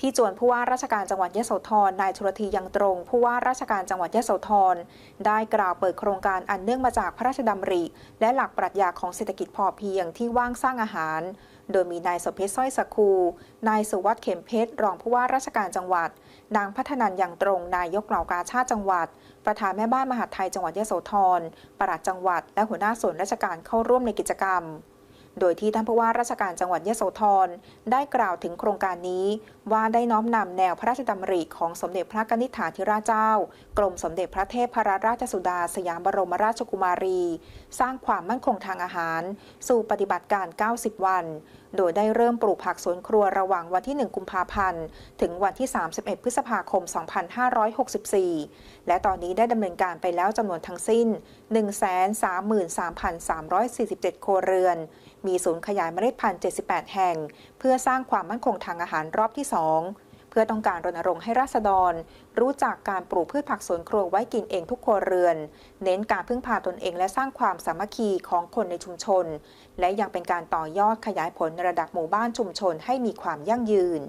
ที่จวนผู้ว่าราชการจังหวัดยะโสธรนายชลธียังตรง ผู้ว่าราชการจังหวัดยะโสธรได้กล่าวเปิดโครงการอันเนื่องมาจากพระราชดำริ และหลักปรัชญาของเศรษฐกิจพอเพียงที่ว่างสร้างอาหาร โดยมีนายสมเพชรสร้อยสกคู นายสุวัสด์เข็มเพชรรองผู้ว่าราชการจังหวัด นางพัฒนันยังตรง นายกเหล่ากาชาติจังหวัด ประธานแม่บ้านมหาดไทยจังหวัดยะโสธรปลัดจังหวัด และหัวหน้าส่วนราชการเข้าร่วมในกิจกรรม โดยที่ท่านผู้ว่าราชการจังหวัดยะโสธรได้กล่าวถึงโครงการนี้ว่าได้น้อมนำแนวพระราชดำริของสมเด็จพระกนิษฐาธิราชเจ้า กรมสมเด็จพระเทพรราชสุดาสยามบรมราชกุมารี สร้างความมั่นคงทางอาหาร สู่ปฏิบัติการ 90 วัน โดยได้เริ่มปลูกผักสวนครัวระหว่างวันที่ 1 กุมภาพันธ์ ถึงวันที่ 31 พฤษภาคม 2564 และตอนนี้ได้ดำเนินการไปแล้วจำนวนทั้งสิ้น 133,347โครเรือนมีศูนย์ขยายเมล็ดพันธุ์ 78 แห่ง เพื่อสร้างความมั่นคงทางอาหารรอบที่ 2 เพื่อต้องการรณรงค์ให้ราษฎร รู้จักการปลูกพืชผักสวนครัวไว้กินเองทุกครัวเรือน เน้นการพึ่งพาตนเองและสร้างความสามัคคีของคนในชุมชน และยังเป็นการต่อยอดขยายผลในระดับหมู่บ้านชุมชนให้มีความยั่งยืน